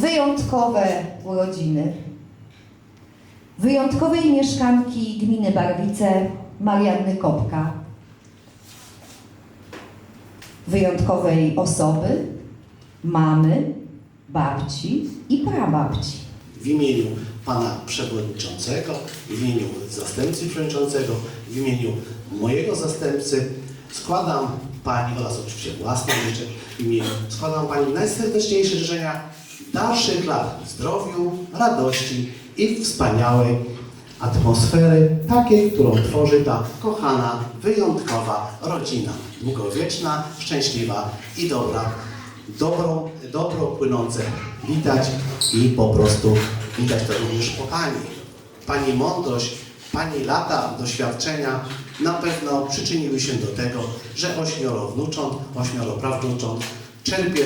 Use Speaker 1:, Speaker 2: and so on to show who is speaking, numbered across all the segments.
Speaker 1: wyjątkowe urodziny. Wyjątkowej mieszkanki gminy Barwice Marianny Kopka, wyjątkowej osoby, mamy, babci i prababci.
Speaker 2: W imieniu pana przewodniczącego, w imieniu zastępcy przewodniczącego, w imieniu mojego zastępcy składam pani oraz oczywiście własne życzenia. W imieniu składam pani najserdeczniejsze życzenia dalszych lat zdrowiu, radości i wspaniałej atmosfery, takiej, którą tworzy ta kochana, wyjątkowa rodzina. Długowieczna, szczęśliwa i dobra. Dobro, dobro płynące widać i po prostu widać to również po Pani. Pani mądrość, Pani lata doświadczenia na pewno przyczyniły się do tego, że ośmioro wnucząt, ośmioro prawnucząt czerpie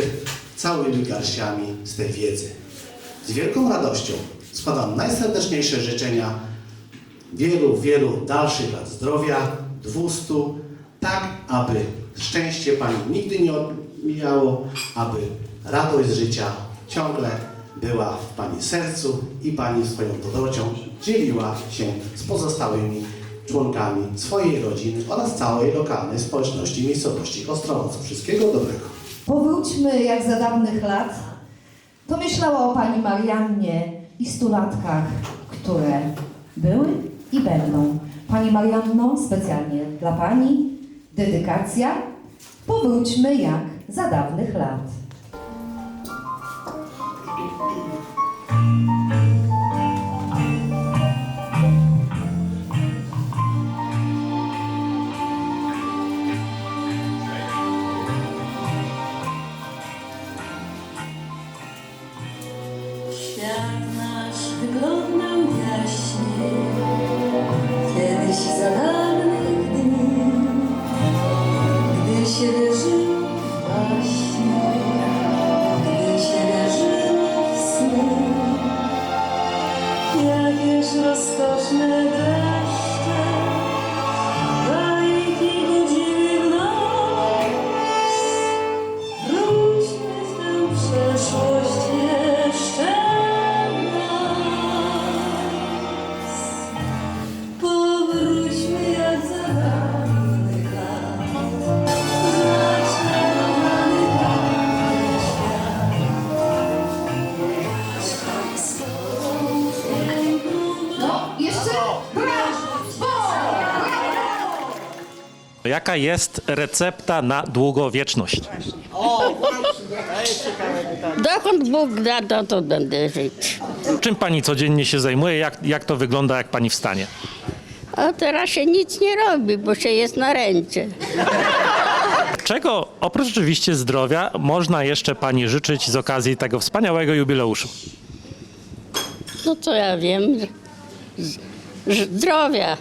Speaker 2: całymi garściami z tej wiedzy. Z wielką radością składam najserdeczniejsze życzenia wielu, wielu dalszych lat zdrowia, 200, tak aby szczęście Pani nigdy nie odmijało, aby radość z życia ciągle była w Pani sercu i Pani swoją dobrocią dzieliła się z pozostałymi członkami swojej rodziny oraz całej lokalnej społeczności miejscowości Ostrołęce. Wszystkiego dobrego.
Speaker 1: Powróćmy jak za dawnych lat. To myślała o pani Mariannie i stulatkach, które były i będą. Pani Marianno, specjalnie dla pani dedykacja. Powróćmy jak za dawnych lat.
Speaker 3: Świat nasz wyglądał jaśnie, kiedyś za dawnych dni, gdy się wierzyło w baśnie, gdy się wierzyło w sny. Jakież rozkoszne deszcze,
Speaker 4: Jaka jest recepta na długowieczność?
Speaker 5: Dokąd Bóg da, to, to będę żyć.
Speaker 4: Czym pani codziennie się zajmuje? Jak, jak to wygląda, jak pani wstanie?
Speaker 5: A teraz się nic nie robi, bo się jest na ręce.
Speaker 4: Czego oprócz oczywiście zdrowia można jeszcze pani życzyć z okazji tego wspaniałego jubileuszu?
Speaker 5: No co ja wiem, z- z- zdrowia.